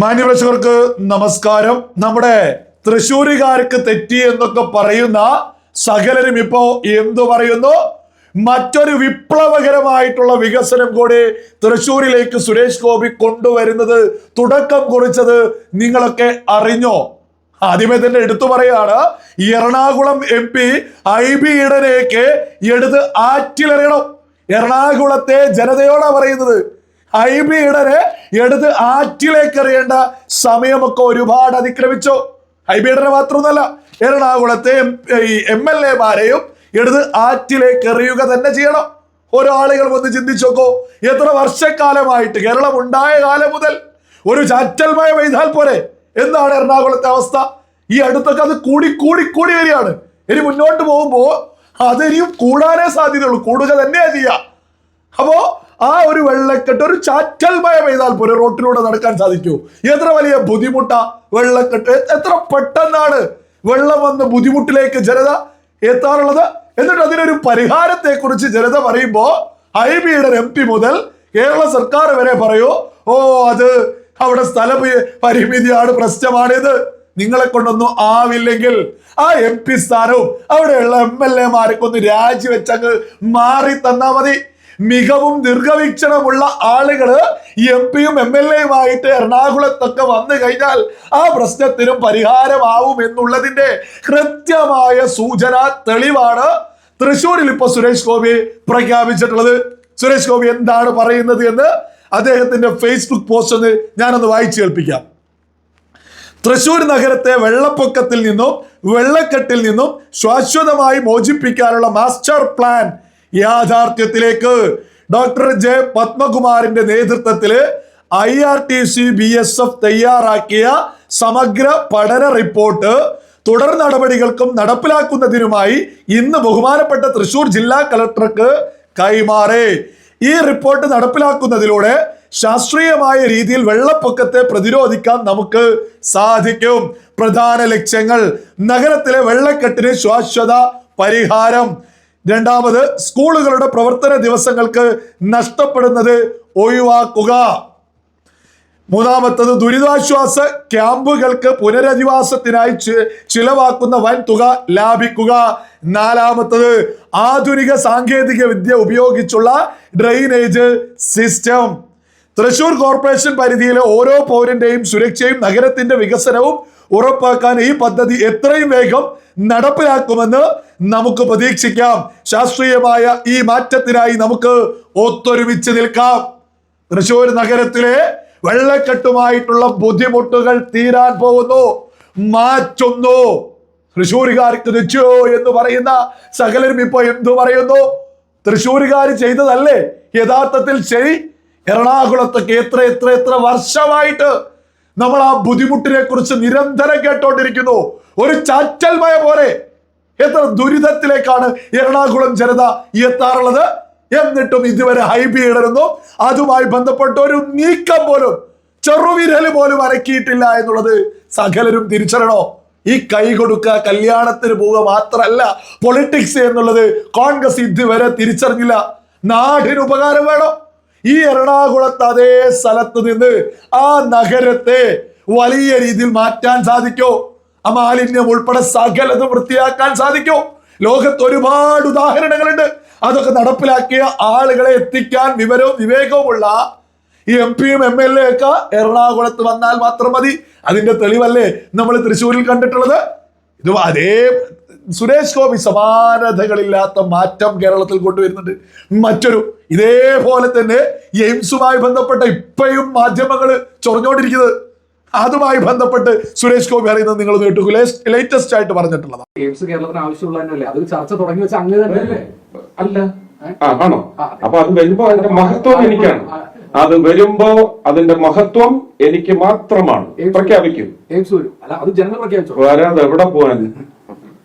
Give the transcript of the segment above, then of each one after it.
മാന്യപ്രേക്ഷകർക്ക് നമസ്കാരം. നമ്മുടെ തൃശ്ശൂരുകാർക്ക് തെറ്റി എന്നൊക്കെ പറയുന്ന സകലരും ഇപ്പോ എന്തു പറയുന്നു? മറ്റൊരു വിപ്ലവകരമായിട്ടുള്ള വികസനം കൂടി തൃശ്ശൂരിലേക്ക് സുരേഷ് ഗോപി കൊണ്ടുവരുന്നത് തുടക്കം കുറിച്ചത് നിങ്ങളൊക്കെ അറിഞ്ഞോ? ആദ്യമേ തന്നെ എടുത്തു പറയാണ് Ernakulam M P Hibi ഇടനേക്ക് എടുത്ത് ആറ്റിലെറിയണം. എറണാകുളത്തെ ജനതയോടാ പറയുന്നത്. ഇടനെ എടുത്ത് ആറ്റിലേക്ക് എറിയേണ്ട സമയമൊക്കെ ഒരുപാട് അതിക്രമിച്ചു. ഇടനെ മാത്രമൊന്നുമല്ല എറണാകുളത്തെ എം എൽ എമാരെയും എടുത്ത് ആറ്റിലേക്ക് എറിയുക തന്നെ ചെയ്യണം. ഓരോ ആളുകൾ വന്ന് ചിന്തിച്ചു നോക്കോ എത്ര വർഷക്കാലമായിട്ട് കേരളം ഉണ്ടായ കാലം മുതൽ ഒരു ചാറ്റൽ മഴ പെയ്താൽ പോരെ? എന്താണ് എറണാകുളത്തെ അവസ്ഥ? ഈ അടുത്തൊക്കെ അത് കൂടി കൂടി കൂടി വരികയാണ്. ഇനി മുന്നോട്ട് പോകുമ്പോൾ അതിനിയും കൂടാനേ സാധ്യതയുള്ളൂ. കൂടുക തന്നെയാ ചെയ്യുക. അപ്പോ ആ ഒരു വെള്ളക്കെട്ട് ഒരു ചാറ്റൽ മഴ പെയ്താൽ പോലും റോട്ടിലൂടെ നടക്കാൻ സാധിക്കൂ. എത്ര വലിയ ബുദ്ധിമുട്ടാ വെള്ളക്കെട്ട്. എത്ര പെട്ടെന്നാണ് വെള്ളം വന്ന ബുദ്ധിമുട്ടിലേക്ക് ജനത എത്താറുള്ളത്? എന്നിട്ട് അതിനൊരു പരിഹാരത്തെ കുറിച്ച് ജനത പറയുമ്പോ ഐ ബിയുടെ എം പി മുതൽ കേരള സർക്കാർ വരെ പറയൂ ഓ അത് അവിടെ സ്ഥല പരി- പരിമിതിയാണ് പ്രശ്നമാണിത്. നിങ്ങളെ കൊണ്ടൊന്നും ആവില്ലെങ്കിൽ ആ എം പി സ്ഥാനവും അവിടെയുള്ള എം എൽ എമാരൊക്കെ രാജിവെച്ചങ്ങ് മാറി തന്നാ മതി. മികവും ദീർഘവീക്ഷണമുള്ള ആളുകൾ എം പിയും എം എൽ എയുമായിട്ട് എറണാകുളത്തൊക്കെ വന്നു കഴിഞ്ഞാൽ ആ പ്രശ്നത്തിനും പരിഹാരമാവും എന്നുള്ളതിന്റെ കൃത്യമായ സൂചന തെളിവാണ് തൃശ്ശൂരിൽ ഇപ്പൊ സുരേഷ് ഗോപി പ്രഖ്യാപിച്ചിട്ടുള്ളത്. സുരേഷ് ഗോപി എന്താണ് പറയുന്നത് എന്ന് അദ്ദേഹത്തിന്റെ ഫേസ്ബുക്ക് പോസ്റ്റ് ഒന്ന് ഞാനൊന്ന് വായിച്ചു കേൾപ്പിക്കാം. തൃശൂർ നഗരത്തെ വെള്ളപ്പൊക്കത്തിൽ നിന്നും വെള്ളക്കെട്ടിൽ നിന്നും ശാശ്വതമായി മോചിപ്പിക്കാനുള്ള മാസ്റ്റർ പ്ലാൻ യാഥാർത്ഥ്യത്തിലേക്ക് ഡോക്ടർ ജെ പത്മകുമാറിന്റെ നേതൃത്വത്തിൽ I R T C B S F തയ്യാറാക്കിയ സമഗ്ര പഠന റിപ്പോർട്ട് തുടർ നടപടികൾക്കും നടപ്പിലാക്കുന്നതിനുമായി ഇന്ന് ബഹുമാനപ്പെട്ട തൃശൂർ ജില്ലാ കളക്ടർക്ക് കൈമാറി. ഈ റിപ്പോർട്ട് നടപ്പിലാക്കുന്നതിലൂടെ ശാസ്ത്രീയമായ രീതിയിൽ വെള്ളപ്പൊക്കത്തെ പ്രതിരോധിക്കാൻ നമുക്ക് സാധിക്കും. പ്രധാന ലക്ഷ്യങ്ങൾ നഗരത്തിലെ വെള്ളക്കെട്ടിന് ശാശ്വത പരിഹാരം രണ്ടാമത് സ്കൂളുകളുടെ പ്രവർത്തന ദിവസങ്ങൾക്ക് നഷ്ടപ്പെടുന്നത് ഒഴിവാക്കുക. മൂന്നാമത്തത് ദുരിതാശ്വാസ ക്യാമ്പുകൾക്ക് പുനരധിവാസത്തിനായി ചിലവാക്കുന്ന വൻ തുക ലാഭിക്കുക. നാലാമത്തത് ആധുനിക സാങ്കേതിക വിദ്യ ഉപയോഗിച്ചുള്ള ഡ്രെയിനേജ് സിസ്റ്റം. തൃശൂർ കോർപ്പറേഷൻ പരിധിയിലെ ഓരോ പൗരന്റെയും സുരക്ഷയും നഗരത്തിന്റെ വികസനവും ഉറപ്പാക്കാൻ ഈ പദ്ധതി എത്രയും വേഗം നടപ്പിലാക്കുമെന്ന് നമുക്ക് പ്രതീക്ഷിക്കാം. ശാസ്ത്രീയമായ ഈ മാറ്റത്തിനായി നമുക്ക് ഒത്തൊരുമിച്ച് നിൽക്കാം. തൃശൂർ നഗരത്തിലെ വെള്ളക്കെട്ടുമായിട്ടുള്ള ബുദ്ധിമുട്ടുകൾ തീരാൻ പോകുന്നു. മാറ്റുന്നു. തൃശ്ശൂരുകാർക്ക് നിശ്ചയോ എന്ന് പറയുന്ന സകലരും ഇപ്പൊ എന്തു പറയുന്നു? തൃശ്ശൂരുകാർ ചെയ്തതല്ലേ? യഥാർത്ഥത്തിൽ ശരി. എറണാകുളത്തൊക്കെ എത്ര എത്ര എത്ര വർഷമായിട്ട് നമ്മൾ ആ ബുദ്ധിമുട്ടിനെ കുറിച്ച് നിരന്തരം കേട്ടോണ്ടിരിക്കുന്നു. ഒരു ചാറ്റൽ മഴ പോലെ എത്ര ദുരിതത്തിലേക്കാണ് എറണാകുളം ജനത എത്താറുള്ളത്? എന്നിട്ടും ഇതുവരെ ഹൈബി ഇടരുന്നു അതുമായി ബന്ധപ്പെട്ട ഒരു നീക്കം പോലും ചെറുവിരൽ പോലും അരക്കിയിട്ടില്ല എന്നുള്ളത് സകലരും തിരിച്ചറിയണോ? ഈ കൈ കൊടുക്കുക കല്യാണത്തിന് പോവുക മാത്രമല്ല പൊളിറ്റിക്സ് എന്നുള്ളത് കോൺഗ്രസ് ഇതുവരെ തിരിച്ചറിഞ്ഞില്ല. നാടിന് ഉപകാരം വേണം? ഈ എറണാകുളത്ത് അതേ സ്ഥലത്ത് നിന്ന് ആ നഗരത്തെ വലിയ രീതിയിൽ മാറ്റാൻ സാധിക്കോ? ആ മാലിന്യം ഉൾപ്പെടെ സകലതും വൃത്തിയാക്കാൻ സാധിക്കോ? ലോകത്ത് ഒരുപാട് ഉദാഹരണങ്ങളുണ്ട്. അതൊക്കെ നടപ്പിലാക്കിയ ആളുകളെ എത്തിക്കാൻ വിവരവും വിവേകവുമുള്ള ഈ എം പിയും എം എൽ എ ഒക്കെ എറണാകുളത്ത് വന്നാൽ മാത്രം മതി. അതിന്റെ തെളിവല്ലേ നമ്മൾ തൃശ്ശൂരിൽ കണ്ടിട്ടുള്ളത്? ഇത് അതേ സുരേഷ് ഗോപി സമാനതകളില്ലാത്ത മാറ്റം കേരളത്തിൽ കൊണ്ടുവരുന്നുണ്ട്. മറ്റൊരു ഇതേപോലെ തന്നെ എയിംസുമായി ബന്ധപ്പെട്ട ഇപ്പോഴും മാധ്യമങ്ങൾ ചൊറഞ്ഞോണ്ടിരിക്കുന്നത്. അതുമായി ബന്ധപ്പെട്ട് സുരേഷ് ഗോപി അറിയുന്നത് നിങ്ങൾ കേട്ടു. ലേറ്റസ്റ്റ് ആയിട്ട് പറഞ്ഞിട്ടുള്ളത് എയിംസ് കേരളത്തിന് ആവശ്യമുള്ള തന്നെയല്ലേ? അത് ചർച്ച തുടങ്ങി വെച്ച അങ്ങ് തന്നെ അല്ല? ആണോ? ആ. അപ്പൊ അത് വരുമ്പോ അതിന്റെ മഹത്വം എനിക്കാണ്. അത് വരുമ്പോ അതിന്റെ മഹത്വം എനിക്ക് മാത്രമാണ്. പ്രഖ്യാപിക്കും. എയിംസ് വരും. അല്ല അത് ജനങ്ങൾ പ്രഖ്യാപിച്ചോ വരാതെ എവിടെ പോവാൻ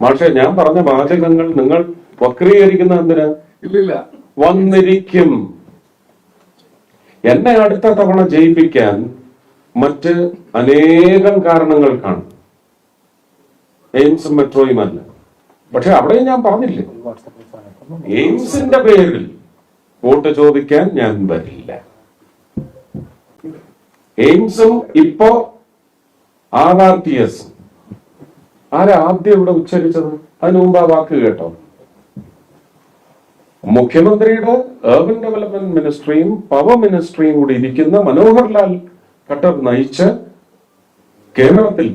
പക്ഷെ ഞാൻ പറഞ്ഞ വാചകങ്ങൾ നിങ്ങൾ വക്രീകരിക്കുന്ന എന്തിനാ? ഇല്ലില്ല. വന്നിരിക്കും. എന്നെ അടുത്ത തവണ ജയിപ്പിക്കാൻ മറ്റ് അനേകം കാരണങ്ങൾ കാണും. എയിംസും മെട്രോയുമല്ല പക്ഷെ അവിടെയും ഞാൻ പറഞ്ഞില്ലേ? എയിംസിന്റെ പേരിൽ വോട്ട് ചോദിക്കാൻ ഞാൻ വരില്ല. എയിംസും ഇപ്പോ ആർ ആർ ടി എസ് ആരാ ആദ്യം ഇവിടെ ഉച്ചരിച്ചത്? അതിനു മുമ്പ് ആ വാക്ക് കേട്ടോ. മുഖ്യമന്ത്രിയുടെ ഏർബൻ ഡെവലപ്മെന്റ് മിനിസ്ട്രിയും പവർ മിനിസ്ട്രിയും കൂടി ഇരിക്കുന്ന മനോഹർലാൽ ഖട്ടർ നയിച്ച് കേരളത്തിൽ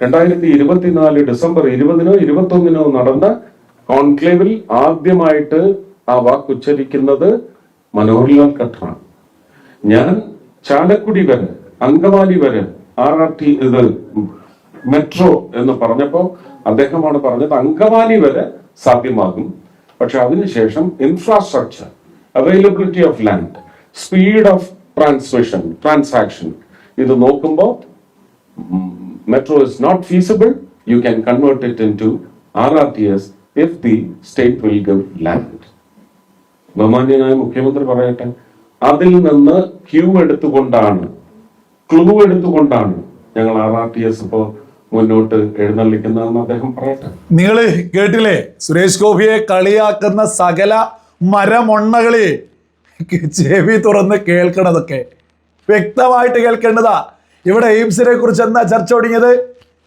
രണ്ടായിരത്തി ഇരുപത്തിനാല് ഡിസംബർ ഇരുപതിനോ ഇരുപത്തൊന്നിനോ നടന്ന കോൺക്ലേവിൽ ആദ്യമായിട്ട് ആ വാക്ക് ഉച്ചരിക്കുന്നത് മനോഹർലാൽ ഖട്ടറാണ്. ഞാൻ ചാലക്കുടി വരെ അങ്കമാലി വരെ ആർ ആർ ടി ഇത് മെട്രോ എന്ന് പറഞ്ഞപ്പോൾ അദ്ദേഹമാണ് പറഞ്ഞത് അങ്കമാലി വരെ സാധ്യമാകും. പക്ഷെ അതിനുശേഷം infrastructure availability of land speed of transmission transaction ഇത് നോക്കുമ്പോൾ you can convert it in to R R T S if the state will give land ബഹുമാന്യനായ മുഖ്യമന്ത്രി പറയട്ടെ അതിൽ നിന്ന് ക്യൂ എടുത്തുകൊണ്ടാണ് ക്ലൂ എടുത്തുകൊണ്ടാണ് ഞങ്ങൾ ആർ ആർ ടി എസ് ഇപ്പോ മുന്നോട്ട് എഴുന്നള്ളിക്കുന്നതെന്ന് അദ്ദേഹം പറയട്ടെ. നിങ്ങൾ കേട്ടില്ലേ? സുരേഷ് ഗോപിയെ കളിയാക്കുന്ന സകല മരമൊണ്ണകളെ ചെവി തുറന്ന് കേൾക്കണതൊക്കെ. വ്യക്തമായിട്ട് കേൾക്കേണ്ടതാ. ഇവിടെ എയിംസിനെ കുറിച്ച് എന്താ ചർച്ച തുടങ്ങിയത്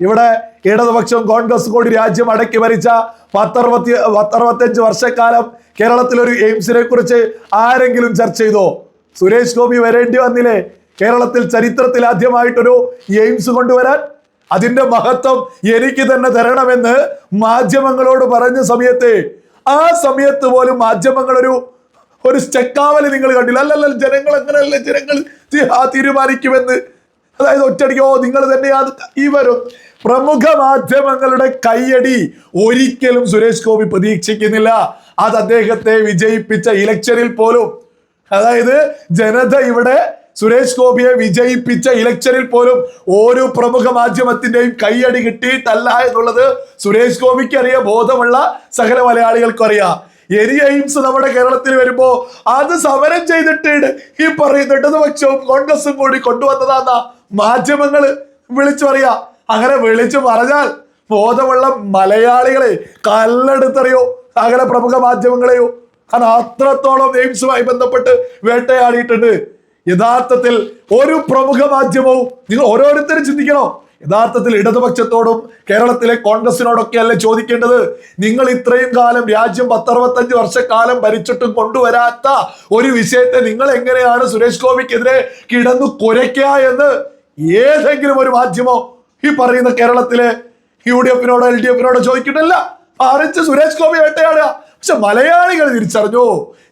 ഇവിടെ ഇടതുപക്ഷം കോൺഗ്രസ് കൂടി രാജ്യം അടക്കി ഭരിച്ച പത്തറുപത്തി പത്തറുപത്തഞ്ച് വർഷക്കാലം കേരളത്തിലൊരു എയിംസിനെ കുറിച്ച് ആരെങ്കിലും ചർച്ച ചെയ്തോ? സുരേഷ് ഗോപി വരേണ്ടി വന്നില്ലേ? കേരളത്തിൽ ചരിത്രത്തിൽ ആദ്യമായിട്ടൊരു എയിംസ് കൊണ്ടുവരാൻ? അതിന്റെ മഹത്വം എനിക്ക് തന്നെ തരണമെന്ന് മാധ്യമങ്ങളോട് പറഞ്ഞ സമയത്ത് ആ സമയത്ത് പോലും മാധ്യമങ്ങൾ ഒരു ഒരു സ്റ്റെക്കാവൽ നിങ്ങൾ കണ്ടില്ല. അല്ലല്ല ജനങ്ങൾ അങ്ങനെയല്ല. ജനങ്ങൾ തീരുമാനിക്കുമെന്ന്. അതായത് ഒറ്റടിക്കോ നിങ്ങൾ തന്നെയാണ് ഇവരും പ്രമുഖ മാധ്യമങ്ങളുടെ കയ്യടി ഒരിക്കലും സുരേഷ് ഗോപി പ്രതീക്ഷിക്കുന്നില്ല. അത് അദ്ദേഹത്തെ വിജയിപ്പിച്ച ഇലക്ഷനിൽ പോലും. അതായത് ജനത ഇവിടെ സുരേഷ് ഗോപിയെ വിജയിപ്പിച്ച ഇലക്ഷനിൽ പോലും ഓരോ പ്രമുഖ മാധ്യമത്തിന്റെയും കൈയടി കിട്ടിയിട്ടല്ല എന്നുള്ളത് സുരേഷ് ഗോപിക്ക് അറിയാം ബോധമുള്ള സകല മലയാളികൾക്കും അറിയാം. എരി എയിംസ് നമ്മുടെ കേരളത്തിൽ വരുമ്പോ അത് സമരം ചെയ്തിട്ട് ഈ പറയുന്ന ഇടതുപക്ഷവും കോൺഗ്രസും കൂടി കൊണ്ടുവന്നതാന്ന മാധ്യമങ്ങൾ വിളിച്ചു പറയാ. അങ്ങനെ വിളിച്ചു പറഞ്ഞാൽ ബോധമുള്ള മലയാളികളെ കല്ലെടുത്തറിയോ അങ്ങനെ പ്രമുഖ മാധ്യമങ്ങളെയോ. കാരണം അത്രത്തോളം എയിംസുമായി ബന്ധപ്പെട്ട് വേട്ടയാടിയിട്ടുണ്ട്. യഥാർത്ഥത്തിൽ ഒരു പ്രമുഖ മാധ്യമവും നിങ്ങൾ ഓരോരുത്തരും ചിന്തിക്കണോ? യഥാർത്ഥത്തിൽ ഇടതുപക്ഷത്തോടും കേരളത്തിലെ കോൺഗ്രസിനോടൊക്കെ അല്ലേ ചോദിക്കേണ്ടത്? നിങ്ങൾ ഇത്രയും കാലം രാജ്യം പത്തറുപത്തഞ്ച് വർഷക്കാലം ഭരിച്ചിട്ടും കൊണ്ടുവരാത്ത ഒരു വിഷയത്തെ നിങ്ങൾ എങ്ങനെയാണ് സുരേഷ് ഗോപിക്കെതിരെ കിടന്നു കുരയ്ക്കുക എന്ന് ഏതെങ്കിലും ഒരു മാധ്യമോ ഈ പറയുന്ന കേരളത്തിലെ യു ഡി എഫിനോടോ എൽ ഡി എഫിനോടോ ചോദിക്കണ്ടല്ല. സുരേഷ് ഗോപി വേട്ടയാടുക. പക്ഷെ മലയാളികൾ തിരിച്ചറിഞ്ഞു.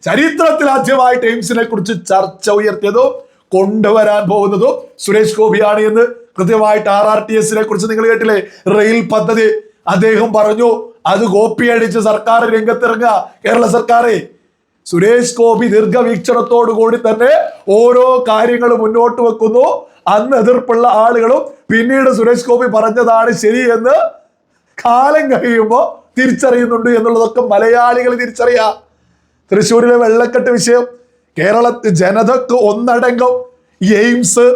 ചരിത്രത്തിൽ ആദ്യമായി ടൈംസിനെ കുറിച്ച് ചർച്ച ഉയർത്തിയതോ കൊണ്ടുവരാൻ പോകുന്നതോ സുരേഷ് ഗോപിയാണ് എന്ന് കൃത്യമായിട്ട് ആർ ആർ ടി എസിനെ കുറിച്ച് നിങ്ങൾ കേട്ടില്ലേ? റെയിൽ പദ്ധതി. അദ്ദേഹം പറഞ്ഞു അത് കോപ്പി അടിച്ച് സർക്കാർ രംഗത്തിറങ്ങുക കേരള സർക്കാരെ. സുരേഷ് ഗോപി ദീർഘവീക്ഷണത്തോടു കൂടി തന്നെ ഓരോ കാര്യങ്ങൾ മുന്നോട്ട് വെക്കുന്നു. അന്ന് എതിർപ്പുള്ള ആളുകളും പിന്നീട് സുരേഷ് ഗോപി പറഞ്ഞതാണ് ശരി എന്ന് കാലം കഴിയുമ്പോൾ തിരിച്ചറിയുന്നുണ്ട് എന്നുള്ളതൊക്കെ മലയാളികൾ തിരിച്ചറിയാ. തൃശ്ശൂരിലെ വെള്ളക്കെട്ട് വിഷയം കേരളത്തിൽ ജനതക്ക് ഒന്നടങ്കം എയിംസ്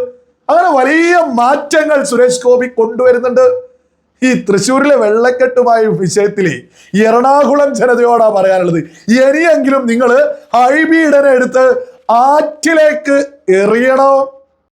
അങ്ങനെ വലിയ മാറ്റങ്ങൾ സുരേഷ് ഗോപി കൊണ്ടുവരുന്നുണ്ട്. ഈ തൃശ്ശൂരിലെ വെള്ളക്കെട്ടുമായ വിഷയത്തിൽ എറണാകുളം ജനതയോടാ പറയാനുള്ളത്. ഇനിയെങ്കിലും നിങ്ങൾ ഹൈബീഡനെ എടുത്ത് ആറ്റിലേക്ക് എറിയണം?